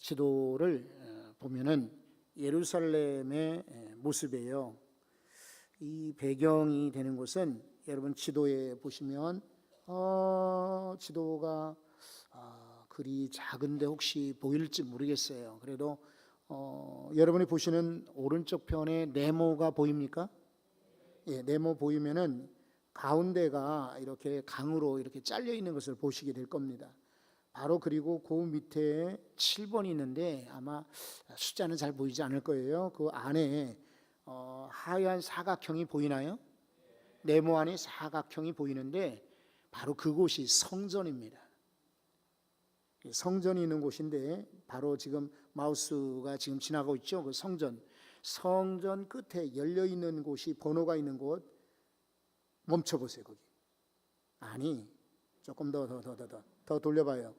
지도를 어, 보면은 예루살렘의 에, 모습이에요. 이 배경이 되는 곳은 여러분 지도에 보시면 어, 지도가 아, 그리 작은데 혹시 보일지 모르겠어요. 그래도 어, 여러분이 보시는 오른쪽 편에 네모가 보입니까? 예, 네모 보이면은 가운데가 이렇게 강으로 이렇게 잘려 있는 것을 보시게 될 겁니다. 바로 그리고 그 밑에 7번이 있는데 아마 숫자는 잘 보이지 않을 거예요. 그 안에 어, 하얀 사각형이 보이나요? 네모 안에 사각형이 보이는데 바로 그곳이 성전입니다. 성전이 있는 곳인데 바로 지금 마우스가 지금 지나가고 있죠. 그 성전. 성전 끝에 열려 있는 곳이 번호가 있는 곳 멈춰 보세요, 거기. 아니, 조금 더 더 더 더더더 돌려봐요.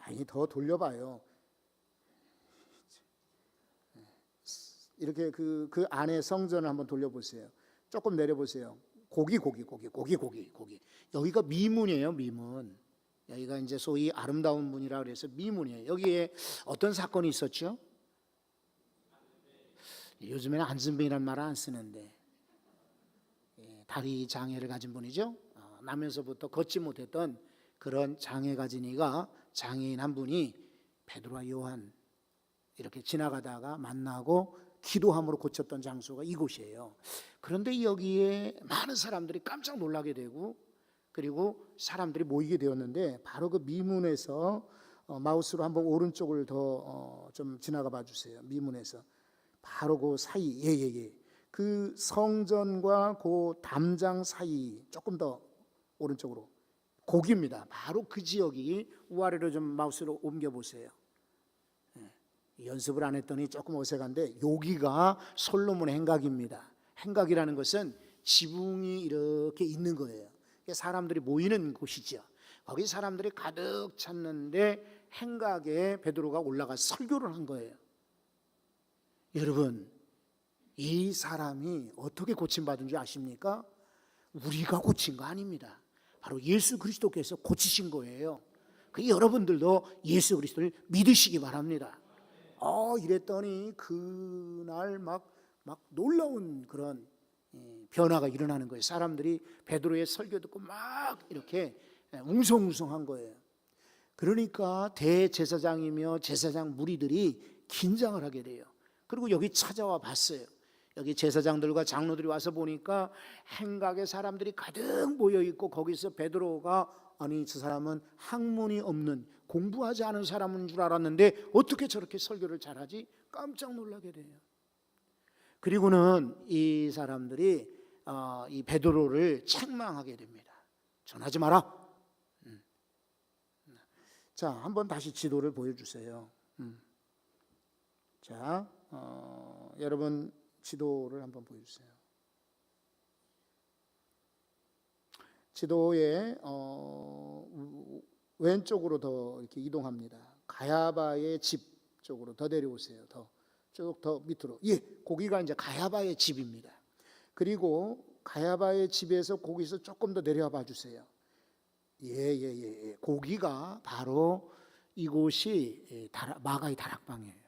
아니, 더 돌려봐요. 이렇게 그, 그 안에 성전을 한번 돌려보세요. 조금 내려보세요. 고기, 고기, 고기, 고기, 고기, 고기. 여기가 미문이에요, 미문. 여기가 이제 소위 아름다운 문이라 그래서 미문이에요. 여기에 어떤 사건이 있었죠? 요즘에는 안진뱅이라는 말을 안 쓰는데 예, 다리 장애를 가진 분이죠. 어, 나면서부터 걷지 못했던 그런 장애 가진 이가 장애인 한 분이 베드로와 요한 이렇게 지나가다가 만나고 기도함으로 고쳤던 장소가 이곳이에요. 그런데 여기에 많은 사람들이 깜짝 놀라게 되고 그리고 사람들이 모이게 되었는데 바로 그 미문에서 어, 마우스로 한번 오른쪽을 더 좀 지나가 봐 주세요. 미문에서 바로 그 사이 예예예 그 성전과 그 담장 사이 조금 더 오른쪽으로 고기입니다. 바로 그 지역이 우아래로 좀 마우스로 옮겨 보세요. 예, 연습을 안 했더니 조금 어색한데 여기가 솔로몬의 행각입니다. 행각이라는 것은 지붕이 이렇게 있는 거예요. 이게 사람들이 모이는 곳이죠. 거기 사람들이 가득 찼는데 행각에 베드로가 올라가 설교를 한 거예요. 여러분, 이 사람이 어떻게 고침받은 줄 아십니까? 우리가 고친 거 아닙니다. 바로 예수 그리스도께서 고치신 거예요. 그 여러분들도 예수 그리스도를 믿으시기 바랍니다. 어, 이랬더니 그날 막, 막 놀라운 그런 예, 변화가 일어나는 거예요. 사람들이 베드로의 설교 듣고 막 이렇게 예, 웅성웅성한 거예요. 그러니까 대제사장이며 제사장 무리들이 긴장을 하게 돼요. 그리고 여기 찾아와 봤어요. 여기 제사장들과 장로들이 와서 보니까 행각에 사람들이 가득 모여 있고 거기서 베드로가 아니 저 사람은 학문이 없는 공부하지 않은 사람인 줄 알았는데 어떻게 저렇게 설교를 잘하지? 깜짝 놀라게 돼요. 그리고는 이 사람들이 어, 이 베드로를 책망하게 됩니다. 전하지 마라. 음. 자, 한번 다시 지도를 보여주세요. 음. 자, 어, 여러분 지도를 한번 보여주세요. 지도에 어, 우- 왼쪽으로 더 이렇게 이동합니다. 가야바의 집 쪽으로 더 내려오세요. 더 쭉 더 밑으로. 예, 거기가 이제 가야바의 집입니다. 그리고 가야바의 집에서 거기서 조금 더 내려와 봐 주세요. 예, 예, 예, 예. 거기가 바로 이곳이 예, 마가의 다락방이에요.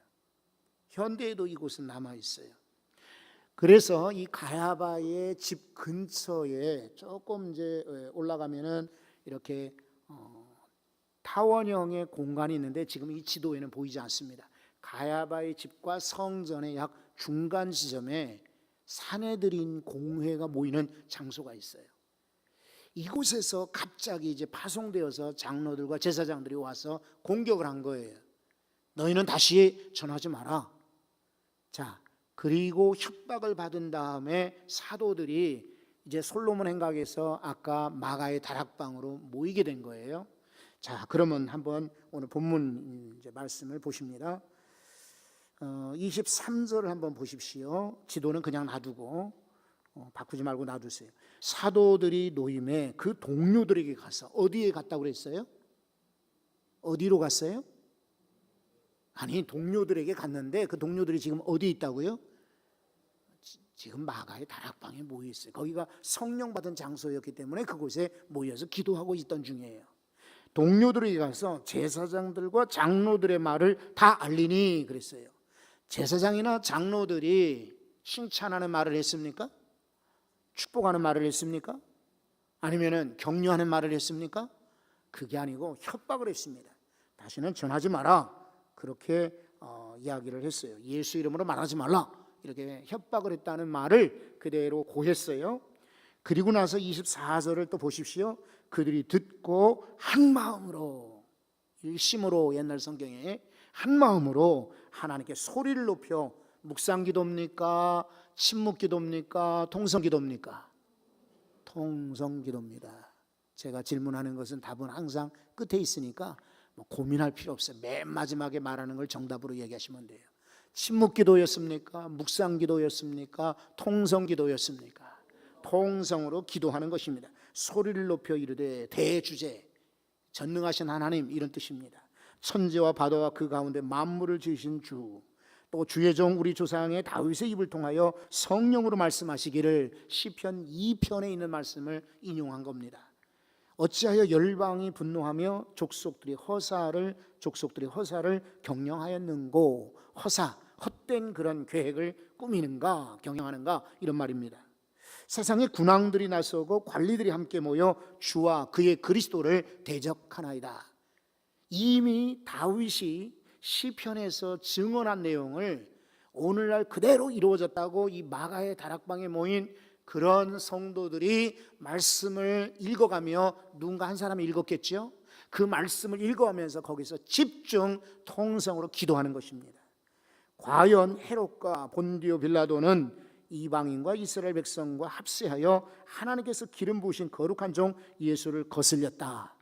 현대에도 이곳은 남아 있어요. 그래서 이 가야바의 집 근처에 조금 이제 예, 올라가면은 이렇게 어, 타원형의 공간이 있는데 지금 이 지도에는 보이지 않습니다. 가야바의 집과 성전의 약 중간 지점에 사내들인 공회가 모이는 장소가 있어요. 이곳에서 갑자기 이제 파송되어서 장로들과 제사장들이 와서 공격을 한 거예요. 너희는 다시 전하지 마라. 자, 그리고 협박을 받은 다음에 사도들이 이제 솔로몬 행각에서 아까 마가의 다락방으로 모이게 된 거예요. 자, 그러면 한번 오늘 본문 이제 말씀을 보십니다. 어, 23절을 한번 보십시오. 지도는 그냥 놔두고 어, 바꾸지 말고 놔두세요. 사도들이 노임에 그 동료들에게 가서 어디에 갔다고 그랬어요? 어디로 갔어요? 아니 동료들에게 갔는데 그 동료들이 지금 어디 있다고요? 지- 지금 마가의 다락방에 모여 있어요. 거기가 성령 받은 장소였기 때문에 그곳에 모여서 기도하고 있던 중이에요. 동료들에게 가서 제사장들과 장로들의 말을 다 알리니 그랬어요. 제사장이나 장로들이 칭찬하는 말을 했습니까? 축복하는 말을 했습니까? 아니면은 격려하는 말을 했습니까? 그게 아니고 협박을 했습니다. 다시는 전하지 마라. 그렇게 어, 이야기를 했어요. 예수 이름으로 말하지 말라. 이렇게 협박을 했다는 말을 그대로 고했어요. 그리고 나서 24절을 또 보십시오. 그들이 듣고 한 마음으로 일심으로 옛날 성경에 한 마음으로 하나님께 소리를 높여 묵상 기도입니까? 침묵 기도입니까? 통성 기도입니까? 통성 기도입니다. 제가 질문하는 것은 답은 항상 끝에 있으니까 뭐 고민할 필요 없어요. 맨 마지막에 말하는 걸 정답으로 얘기하시면 돼요. 침묵 기도였습니까? 묵상 기도였습니까? 통성 기도였습니까? 통성으로 기도하는 것입니다. 소리를 높여 이르되 대주제 전능하신 하나님 이런 뜻입니다. 천지와 바다와 그 가운데 만물을 지으신 주, 또 주의 종 우리 조상의 다윗의 입을 통하여 성령으로 말씀하시기를 시편 2편에 있는 말씀을 인용한 겁니다. 어찌하여 열방이 분노하며 족속들이 허사를 족속들이 허사를 경영하였는고 허사 헛된 그런 계획을 꾸미는가 경영하는가 이런 말입니다. 세상에 군왕들이 나서고 관리들이 함께 모여 주와 그의 그리스도를 대적하나이다. 이미 다윗이 시편에서 증언한 내용을 오늘날 그대로 이루어졌다고 이 마가의 다락방에 모인 그런 성도들이 말씀을 읽어가며 누군가 한 사람이 읽었겠죠. 그 말씀을 읽어가면서 거기서 집중 통성으로 기도하는 것입니다. 과연 헤롯과 본디오 빌라도는 이방인과 이스라엘 백성과 합세하여 하나님께서 기름 부으신 거룩한 종 예수를 거슬렸다.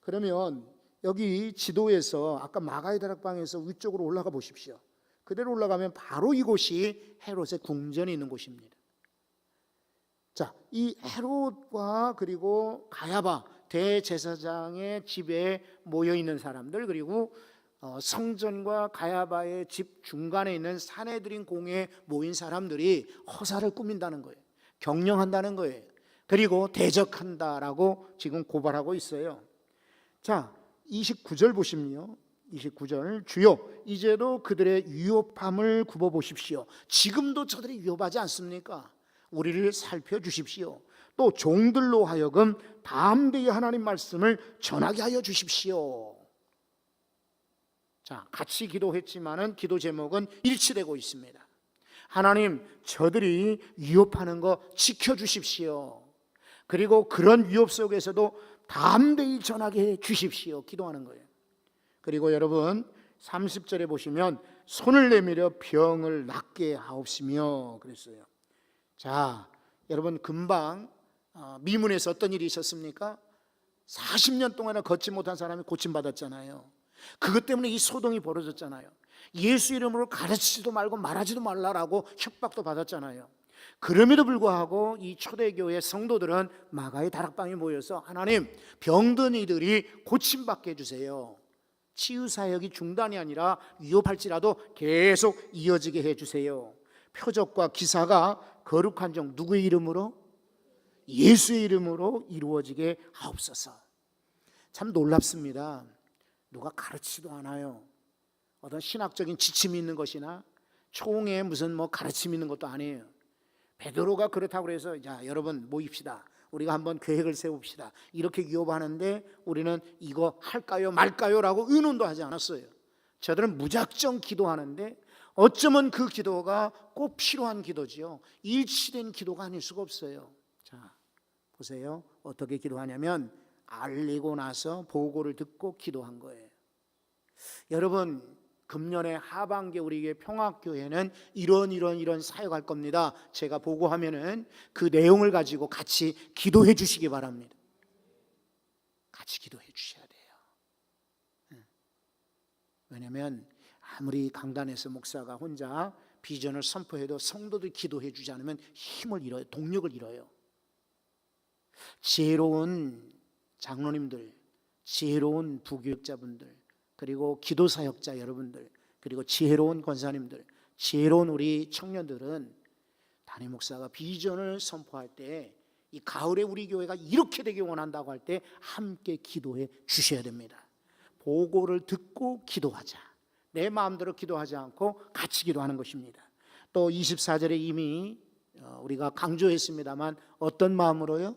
그러면 여기 지도에서 아까 마가의 다락방에서 위쪽으로 올라가 보십시오. 그대로 올라가면 바로 이곳이 헤롯의 궁전이 있는 곳입니다. 자, 이 헤롯과 그리고 가야바 대제사장의 집에 모여 있는 사람들 그리고 어, 성전과 가야바의 집 중간에 있는 사내들인 공에 모인 사람들이 허사를 꾸민다는 거예요. 경영한다는 거예요. 그리고 대적한다라고 지금 고발하고 있어요. 자, 29절 보시면요. 29절 주여 이제도 그들의 위협함을 굽어 보십시오. 지금도 저들이 위협하지 않습니까? 우리를 살펴 주십시오. 또 종들로 하여금 담대히 하나님 말씀을 전하게 하여 주십시오. 자, 같이 기도했지만은 기도 제목은 일치되고 있습니다. 하나님, 저들이 위협하는 거 지켜 주십시오. 그리고 그런 위협 속에서도 담대히 전하게 해 주십시오. 기도하는 거예요. 그리고 여러분 30절에 보시면 손을 내밀어 병을 낫게 하옵시며 그랬어요. 자, 여러분 금방 어, 미문에서 어떤 일이 있었습니까? 40년 동안을 걷지 못한 사람이 고침 받았잖아요. 그것 때문에 이 소동이 벌어졌잖아요. 예수 이름으로 가르치지도 말고 말하지도 말라라고 협박도 받았잖아요. 그럼에도 불구하고 이 초대교회 성도들은 마가의 다락방에 모여서 하나님 병든 이들이 고침받게 해주세요. 치유 사역이 중단이 아니라 위협할지라도 계속 이어지게 해주세요. 표적과 기사가 거룩한 종 누구의 이름으로? 예수의 이름으로 이루어지게 하옵소서. 참 놀랍습니다. 누가 가르치도 않아요. 어떤 신학적인 지침이 있는 것이나 총에 무슨 뭐 가르침이 있는 것도 아니에요. 베드로가 그렇다고 그래서 자 여러분 모입시다. 우리가 한번 계획을 세웁시다. 이렇게 위협하는데 우리는 이거 할까요 말까요라고 의논도 하지 않았어요. 저들은 무작정 기도하는데 어쩌면 그 기도가 꼭 필요한 기도지요. 일치된 기도가 아닐 수가 없어요. 자 보세요. 어떻게 기도하냐면 알리고 나서 보고를 듣고 기도한 거예요. 여러분 금년의 하반기 우리에게 평화교회는 이런 이런 이런 사역할 겁니다. 제가 보고하면은 그 내용을 가지고 같이 기도해 주시기 바랍니다. 같이 기도해 주셔야 돼요. 왜냐하면 아무리 강단에서 목사가 혼자 비전을 선포해도 성도들 기도해 주지 않으면 힘을 잃어요. 동력을 잃어요. 지혜로운 장로님들, 지혜로운 부교육자분들, 그리고 기도 사역자 여러분들, 그리고 지혜로운 권사님들, 지혜로운 우리 청년들은 담임 목사가 비전을 선포할 때 이 가을에 우리 교회가 이렇게 되길 원한다고 할 때 함께 기도해 주셔야 됩니다. 보고를 듣고 기도하자. 내 마음대로 기도하지 않고 같이 기도하는 것입니다. 또 24절에 이미 어, 우리가 강조했습니다만 어떤 마음으로요?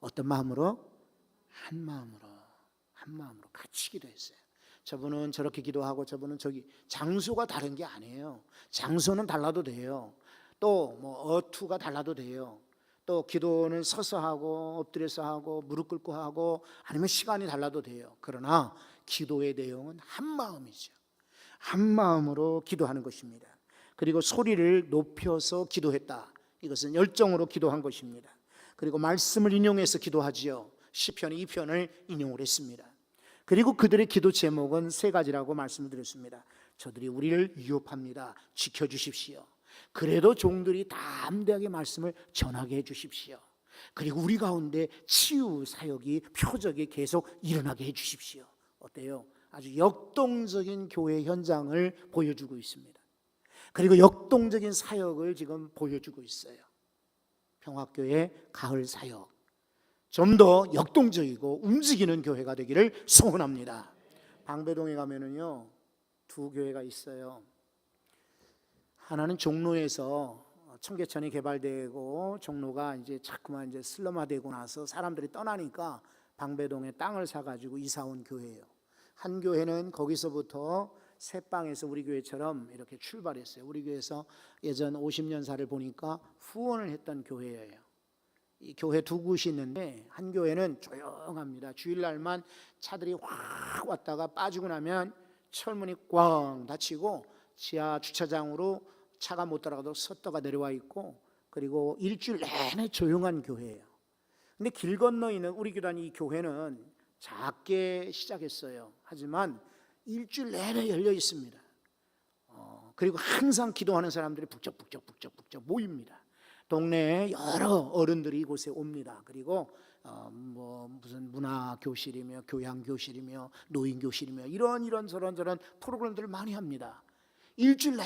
어떤 마음으로? 한 마음으로. 한 마음으로 같이 기도했어요. 저분은 저렇게 기도하고 저분은 저기 장소가 다른 게 아니에요. 장소는 달라도 돼요. 또 뭐 어투가 달라도 돼요. 또 기도는 서서 하고 엎드려서 하고 무릎 꿇고 하고 아니면 시간이 달라도 돼요. 그러나 기도의 내용은 한 마음이죠. 한 마음으로 기도하는 것입니다. 그리고 소리를 높여서 기도했다. 이것은 열정으로 기도한 것입니다. 그리고 말씀을 인용해서 기도하지요. 시편 2편을 인용을 했습니다. 그리고 그들의 기도 제목은 세 가지라고 말씀을 드렸습니다. 저들이 우리를 위협합니다. 지켜 주십시오. 그래도 종들이 담대하게 말씀을 전하게 해 주십시오. 그리고 우리 가운데 치유 사역이 표적이 계속 일어나게 해 주십시오. 어때요? 아주 역동적인 교회 현장을 보여주고 있습니다. 그리고 역동적인 사역을 지금 보여주고 있어요. 평화교회 가을 사역. 좀 더 역동적이고 움직이는 교회가 되기를 소원합니다. 방배동에 가면은요, 두 교회가 있어요. 하나는 종로에서 청계천이 개발되고 종로가 이제 자꾸만 이제 슬럼화되고 나서 사람들이 떠나니까 방배동에 땅을 사가지고 이사 온 교회예요. 한 교회는 거기서부터 새방에서 우리 교회처럼 이렇게 출발했어요. 우리 교회에서 예전 50년사를 보니까 후원을 했던 교회예요. 이 교회 두 곳이 있는데 한 교회는 조용합니다. 주일날만 차들이 확 왔다가 빠지고 나면 철문이 꽝 닫히고 지하 주차장으로 차가 못 들어가도 섰다가 내려와 있고 그리고 일주일 내내 조용한 교회예요. 근데 길 건너 있는 우리 교단 이 교회는 작게 시작했어요. 하지만 일주일 내내 열려 있습니다. 어, 그리고 항상 기도하는 사람들이 북적북적 북적 북적 모입니다. 동네에 여러 어른들이 이곳에 옵니다. 그리고 어, 뭐 무슨 문화 교실이며 교양 교실이며 노인 교실이며 이런 이런 저런 저런 프로그램들을 많이 합니다. 일주일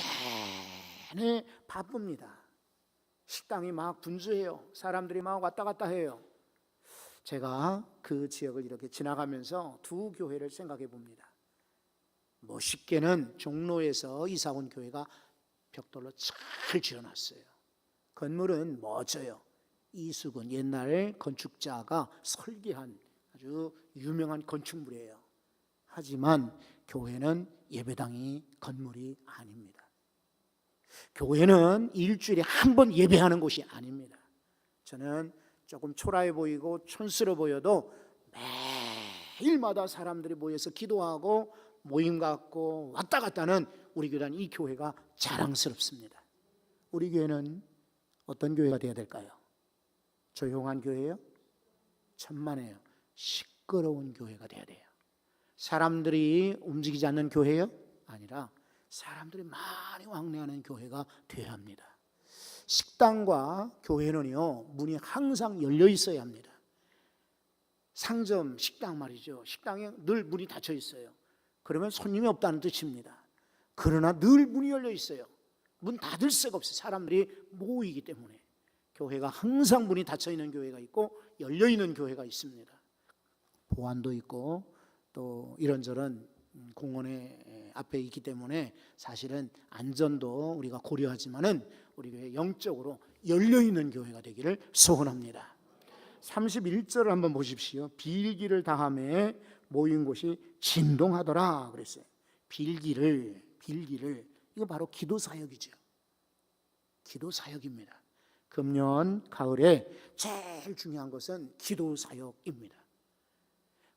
내내 바쁩니다. 식당이 막 분주해요. 사람들이 막 왔다 갔다 해요. 제가 그 지역을 이렇게 지나가면서 두 교회를 생각해 봅니다. 멋있게는 종로에서 이사 온 교회가 벽돌로 잘 지어놨어요. 건물은 멋져요. 이수근 옛날 건축자가 설계한 아주 유명한 건축물이에요. 하지만 교회는 예배당이 건물이 아닙니다. 교회는 일주일에 한 번 예배하는 곳이 아닙니다. 저는 조금 초라해 보이고 촌스러워 보여도 매일마다 사람들이 모여서 기도하고 모임 갖고 왔다 갔다는 우리 교단 이 교회가 자랑스럽습니다. 우리 교회는 어떤 교회가 되어야 될까요? 조용한 교회요? 천만에요. 시끄러운 교회가 되어야 돼요. 사람들이 움직이지 않는 교회요? 아니라 사람들이 많이 왕래하는 교회가 되어야 합니다. 식당과 교회는요, 문이 항상 열려 있어야 합니다. 상점, 식당 말이죠. 식당에 늘 문이 닫혀 있어요. 그러면 손님이 없다는 뜻입니다. 그러나 늘 문이 열려 있어요. 문 닫을 새가 없어요. 사람들이 모이기 때문에. 교회가 항상 문이 닫혀 있는 교회가 있고 열려 있는 교회가 있습니다. 보안도 있고 또 이런저런 공원의 앞에 있기 때문에 사실은 안전도 우리가 고려하지만은 우리 교회 영적으로 열려 있는 교회가 되기를 소원합니다. 31절을 한번 보십시오. 빌기를 다함에 모인 곳이 진동하더라 그랬어요. 빌기를 빌기를 이거 바로 기도 사역이죠. 기도 사역입니다. 금년 가을에 제일 중요한 것은 기도 사역입니다.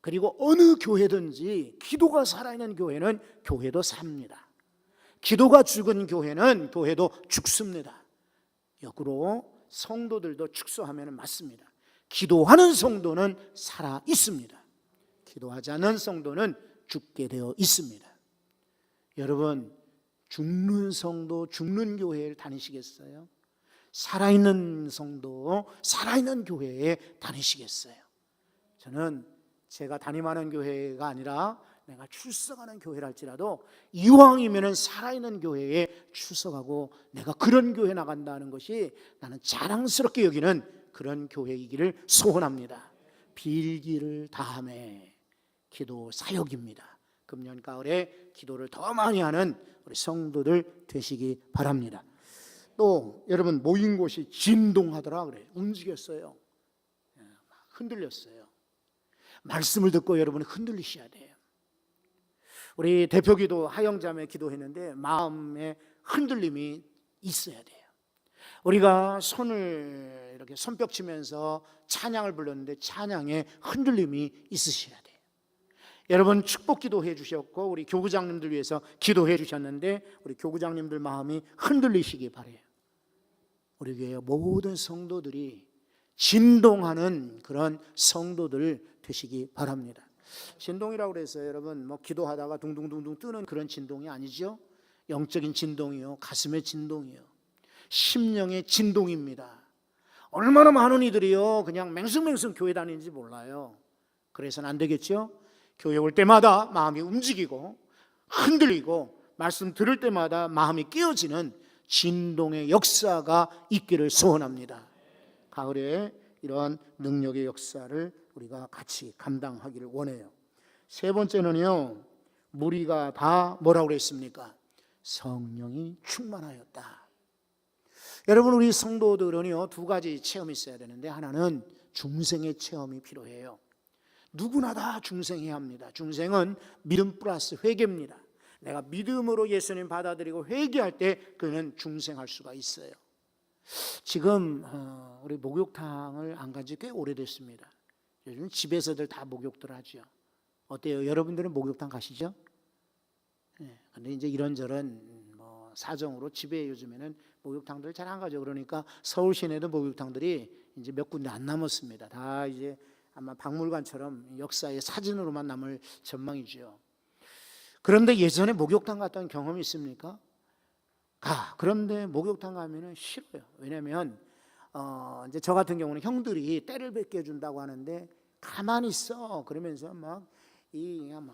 그리고 어느 교회든지 기도가 살아있는 교회는 교회도 삽니다. 기도가 죽은 교회는 교회도 죽습니다. 역으로 성도들도 축소하면 맞습니다. 기도하는 성도는 살아 있습니다. 기도하지 않는 성도는 죽게 되어 있습니다. 여러분, 죽는 성도, 죽는 교회를 다니시겠어요? 살아있는 성도, 살아있는 교회에 다니시겠어요? 저는 제가 담임하는 교회가 아니라 내가 출석하는 교회랄지라도 이왕이면은 살아있는 교회에 출석하고 내가 그런 교회 나간다는 것이 나는 자랑스럽게 여기는 그런 교회이기를 소원합니다. 빌기를 다함에 기도 사역입니다. 금년 가을에 기도를 더 많이 하는 우리 성도들 되시기 바랍니다. 또 여러분 모인 곳이 진동하더라 그래 움직였어요. 예, 막 흔들렸어요. 말씀을 듣고 여러분 흔들리셔야 돼요. 우리 대표기도 하영자매 기도했는데 마음에 흔들림이 있어야 돼요. 우리가 손을 이렇게 손뼉 치면서 찬양을 불렀는데 찬양에 흔들림이 있으셔야 돼요. 여러분 축복 기도해 주셨고 우리 교구장님들 위해서 기도해 주셨는데 우리 교구장님들 마음이 흔들리시기 바래요. 우리 교회 모든 성도들이 진동하는 그런 성도들 되시기 바랍니다. 진동이라고 그래서 여러분 뭐 기도하다가 둥둥둥둥 뜨는 그런 진동이 아니죠. 영적인 진동이요, 가슴의 진동이요, 심령의 진동입니다. 얼마나 많은 이들이요 그냥 맹숭맹숭 교회 다니는지 몰라요. 그래서는 안 되겠죠. 교회 올 때마다 마음이 움직이고 흔들리고 말씀 들을 때마다 마음이 깨어지는 진동의 역사가 있기를 소원합니다. 가을에 이러한 능력의 역사를 우리가 같이 감당하기를 원해요. 세 번째는요. 무리가 다 뭐라고 그랬습니까? 성령이 충만하였다. 여러분 우리 성도들은요 두 가지 체험이 있어야 되는데 하나는 중생의 체험이 필요해요. 누구나 다 중생해야 합니다. 중생은 믿음 플러스 회개입니다. 내가 믿음으로 예수님 받아들이고 회개할 때 그는 중생할 수가 있어요. 지금 어, 우리 목욕탕을 안 간 지 꽤 오래됐습니다. 요즘 집에서들 다 목욕들 하죠. 어때요? 여러분들은 목욕탕 가시죠? 네, 근데 이제 이런저런 뭐 사정으로 집에 요즘에는 목욕탕들 잘 안 가죠. 그러니까 서울 시내도 목욕탕들이 이제 몇 군데 안 남았습니다. 다 이제 아마 박물관처럼 역사의 사진으로만 남을 전망이죠. 그런데 예전에 목욕탕 갔던 경험이 있습니까? 가. 그런데 목욕탕 가면은 싫어요. 왜냐면 어 이제 저 같은 경우는 형들이 때를 뱉게 준다고 하는데 가만히 있어. 그러면서 막이 그냥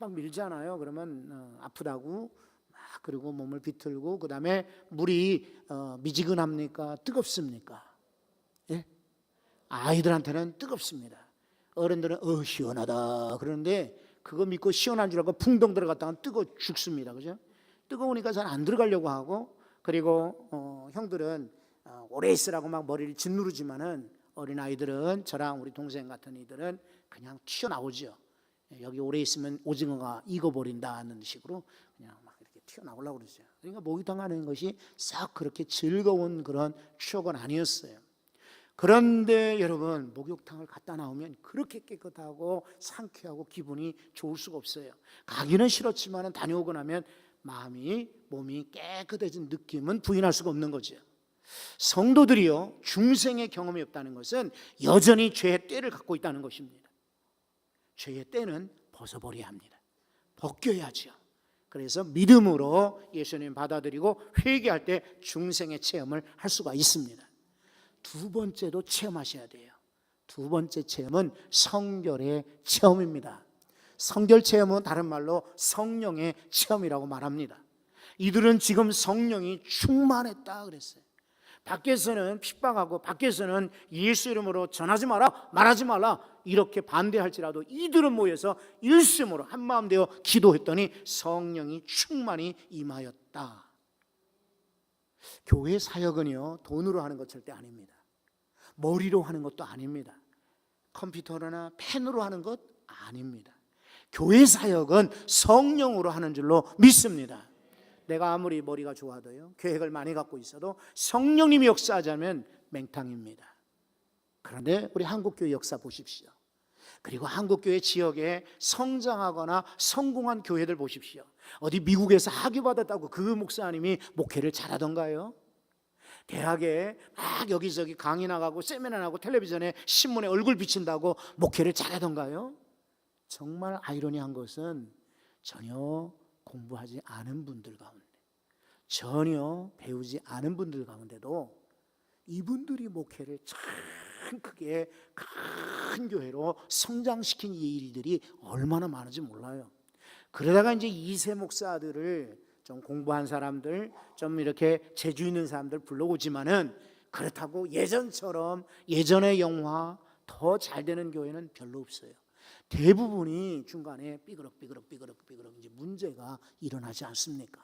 막 밀잖아요. 그러면 어, 아프다고 막 그리고 몸을 비틀고 그다음에 물이 어, 미지근합니까? 뜨겁습니까? 예? 아이들한테는 뜨겁습니다. 어른들은 어 시원하다 그러는데 그거 믿고 시원한 줄 알고 풍덩 들어갔다가 뜨거 죽습니다. 그죠? 뜨거우니까 잘 안 들어가려고 하고 그리고 어, 형들은 어, 오래 있으라고 막 머리를 짓누르지만은 어린 아이들은 저랑 우리 동생 같은 이들은 그냥 튀어나오죠. 여기 오래 있으면 오징어가 익어버린다는 식으로 그냥 막 이렇게 튀어나오려고 그러죠. 그러니까 목욕탕 가는 것이 싹 그렇게 즐거운 그런 추억은 아니었어요. 그런데 여러분 목욕탕을 갔다 나오면 그렇게 깨끗하고 상쾌하고 기분이 좋을 수가 없어요. 가기는 싫었지만 다녀오고 나면 마음이 몸이 깨끗해진 느낌은 부인할 수가 없는 거죠. 성도들이요 중생의 경험이 없다는 것은 여전히 죄의 때를 갖고 있다는 것입니다. 죄의 때는 벗어버려야 합니다. 벗겨야죠. 그래서 믿음으로 예수님 받아들이고 회개할 때 중생의 체험을 할 수가 있습니다. 두 번째도 체험하셔야 돼요. 두 번째 체험은 성결의 체험입니다. 성결 체험은 다른 말로 성령의 체험이라고 말합니다. 이들은 지금 성령이 충만했다 그랬어요. 밖에서는 핍박하고 밖에서는 예수 이름으로 전하지 마라 말하지 말라 이렇게 반대할지라도 이들은 모여서 일심으로 한마음 되어 기도했더니 성령이 충만히 임하였다. 교회 사역은요 돈으로 하는 것 절대 아닙니다. 머리로 하는 것도 아닙니다. 컴퓨터나 펜으로 하는 것 아닙니다. 교회 사역은 성령으로 하는 줄로 믿습니다. 내가 아무리 머리가 좋아도요 계획을 많이 갖고 있어도 성령님이 역사하자면 맹탕입니다. 그런데 우리 한국교회 역사 보십시오. 그리고 한국교회 지역에 성장하거나 성공한 교회들 보십시오. 어디 미국에서 학위받았다고 그 목사님이 목회를 잘하던가요? 대학에 막 여기저기 강의 나가고 세미나 나고 텔레비전에 신문에 얼굴 비친다고 목회를 잘하던가요? 정말 아이러니한 것은 전혀 공부하지 않은 분들 가운데 전혀 배우지 않은 분들 가운데도 이분들이 목회를 참 크게 큰 교회로 성장시킨 이 일들이 얼마나 많은지 몰라요. 그러다가 이제 이세 목사들을 좀 공부한 사람들, 좀 이렇게 재주 있는 사람들 불러오지만은 그렇다고 예전처럼 예전의 영화 더 잘 되는 교회는 별로 없어요. 대부분이 중간에 삐그럭 삐그럭 삐그럭 삐그럭 이제 문제가 일어나지 않습니까?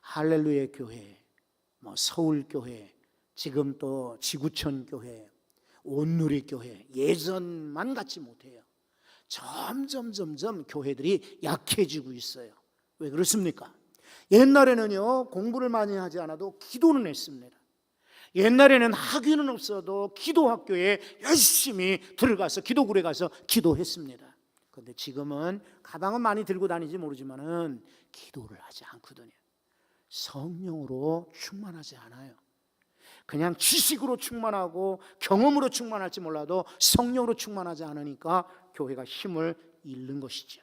할렐루야 교회, 뭐 서울 교회, 지금 또 지구촌 교회, 온누리 교회 예전만 같지 못해요. 점점 점점 교회들이 약해지고 있어요. 왜 그렇습니까? 옛날에는요 공부를 많이 하지 않아도 기도는 했습니다. 옛날에는 학위는 없어도 기도 학교에 열심히 들어가서 기도굴에 가서 기도했습니다. 그런데 지금은 가방은 많이 들고 다니지 모르지만은 기도를 하지 않거든요. 성령으로 충만하지 않아요. 그냥 지식으로 충만하고 경험으로 충만할지 몰라도 성령으로 충만하지 않으니까 교회가 힘을 잃는 것이죠.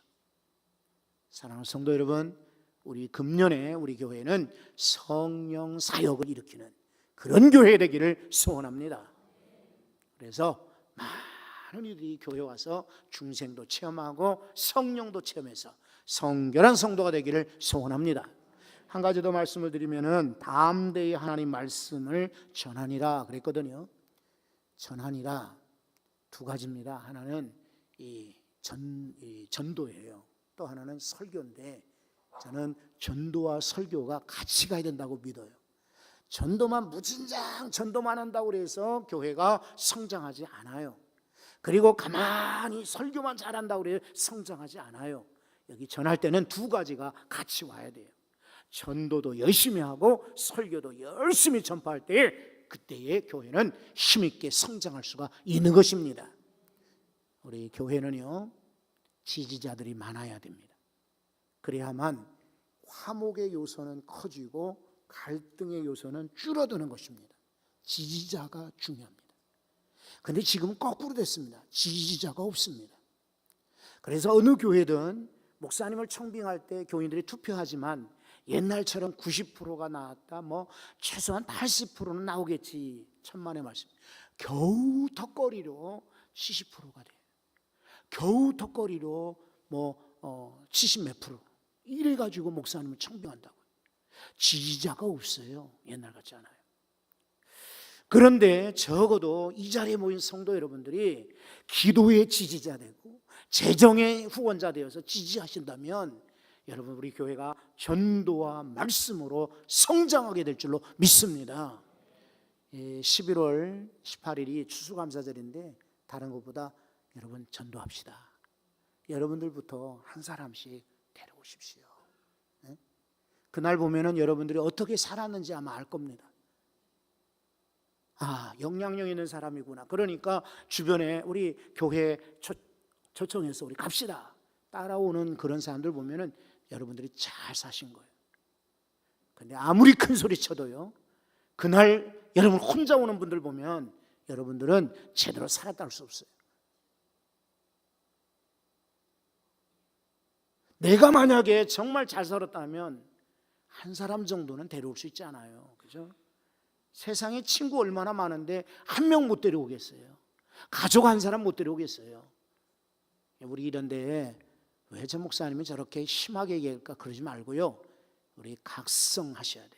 사랑하는 성도 여러분, 우리 금년에 우리 교회는 성령 사역을 일으키는 그런 교회 되기를 소원합니다. 그래서 많은 이들이 교회 와서 중생도 체험하고 성령도 체험해서 성결한 성도가 되기를 소원합니다. 한 가지 더 말씀을 드리면은 대에 하나님 말씀을 전하니라 그랬거든요. 전하니라 두 가지입니다. 하나는 이 전, 이 전도예요. 또 하나는 설교인데 저는 전도와 설교가 같이 가야 된다고 믿어요. 전도만 무진장 전도만 한다고 그래서 교회가 성장하지 않아요. 그리고 가만히 설교만 잘한다고 그래서 성장하지 않아요. 여기 전할 때는 두 가지가 같이 와야 돼요. 전도도 열심히 하고 설교도 열심히 전파할 때 그때의 교회는 힘있게 성장할 수가 있는 것입니다. 우리 교회는요 지지자들이 많아야 됩니다. 그래야만 화목의 요소는 커지고 갈등의 요소는 줄어드는 것입니다. 지지자가 중요합니다. 근데 지금은 거꾸로 됐습니다. 지지자가 없습니다. 그래서 어느 교회든 목사님을 청빙할 때 교인들이 투표하지만 옛날처럼 90%가 나왔다. 뭐 최소한 80%는 나오겠지. 천만의 말씀. 겨우 턱걸이로 70%가 돼요. 겨우 턱걸이로 뭐 어, 70 몇 프로. 이래 가지고 목사님을 청빙한다고. 지지자가 없어요. 옛날 같지 않아요. 그런데 적어도 이 자리에 모인 성도 여러분들이 기도의 지지자 되고 재정의 후원자 되어서 지지하신다면 여러분 우리 교회가 전도와 말씀으로 성장하게 될 줄로 믿습니다. 11월 18일이 추수감사절인데 다른 것보다 여러분 전도합시다. 여러분들부터 한 사람씩 데려오십시오. 네? 그날 보면은 여러분들이 어떻게 살았는지 아마 알 겁니다. 아, 영향력 있는 사람이구나. 그러니까 주변에 우리 교회 초, 초청해서 우리 갑시다. 따라오는 그런 사람들 보면은 여러분들이 잘 사신 거예요. 근데 아무리 큰 소리 쳐도요. 그날 여러분 혼자 오는 분들 보면 여러분들은 제대로 살았다 할 수 없어요. 내가 만약에 정말 잘 살았다면 한 사람 정도는 데려올 수 있지 않아요. 그죠? 세상에 친구 얼마나 많은데 한 명 못 데려오겠어요. 가족 한 사람 못 데려오겠어요. 우리 이런 데에 왜 저 목사님이 저렇게 심하게 얘기할까 그러지 말고요. 우리 각성하셔야 돼.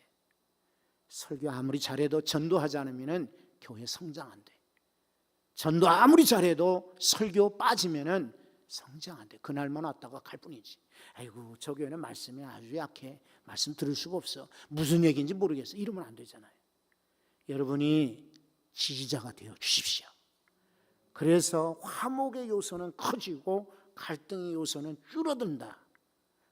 설교 아무리 잘해도 전도하지 않으면은 교회 성장 안 돼. 전도 아무리 잘해도 설교 빠지면은 성장 안 돼. 그날만 왔다가 갈 뿐이지. 아이고 저 교회는 말씀이 아주 약해. 말씀 들을 수가 없어. 무슨 얘기인지 모르겠어. 이러면 안 되잖아요. 여러분이 지지자가 되어 주십시오. 그래서 화목의 요소는 커지고 갈등의 요소는 줄어든다.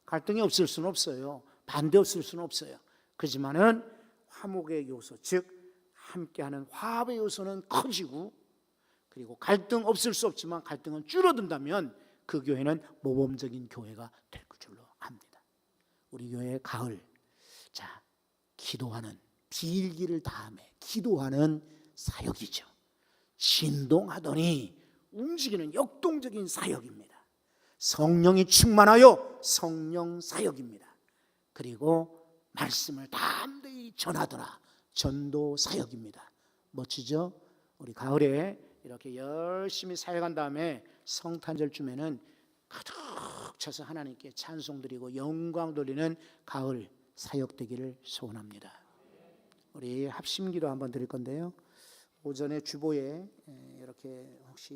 갈등이 없을 수는 없어요. 반대 없을 수는 없어요. 그지만은 화목의 요소, 즉 함께하는 화합의 요소는 커지고 그리고 갈등 없을 수 없지만 갈등은 줄어든다면 그 교회는 모범적인 교회가 될 줄로 압니다. 우리 교회 가을 자 기도하는 빌기를 다음에 기도하는 사역이죠. 진동하더니 움직이는 역동적인 사역입니다. 성령이 충만하여 성령 사역입니다. 그리고 말씀을 담대히 전하더라. 전도 사역입니다. 멋지죠? 우리 가을에 이렇게 열심히 사역한 다음에 성탄절쯤에는 가득 차서 하나님께 찬송 드리고 영광 돌리는 가을 사역 되기를 소원합니다. 우리 합심기도 한번 드릴 건데요. 오전에 주보에 에, 이렇게 혹시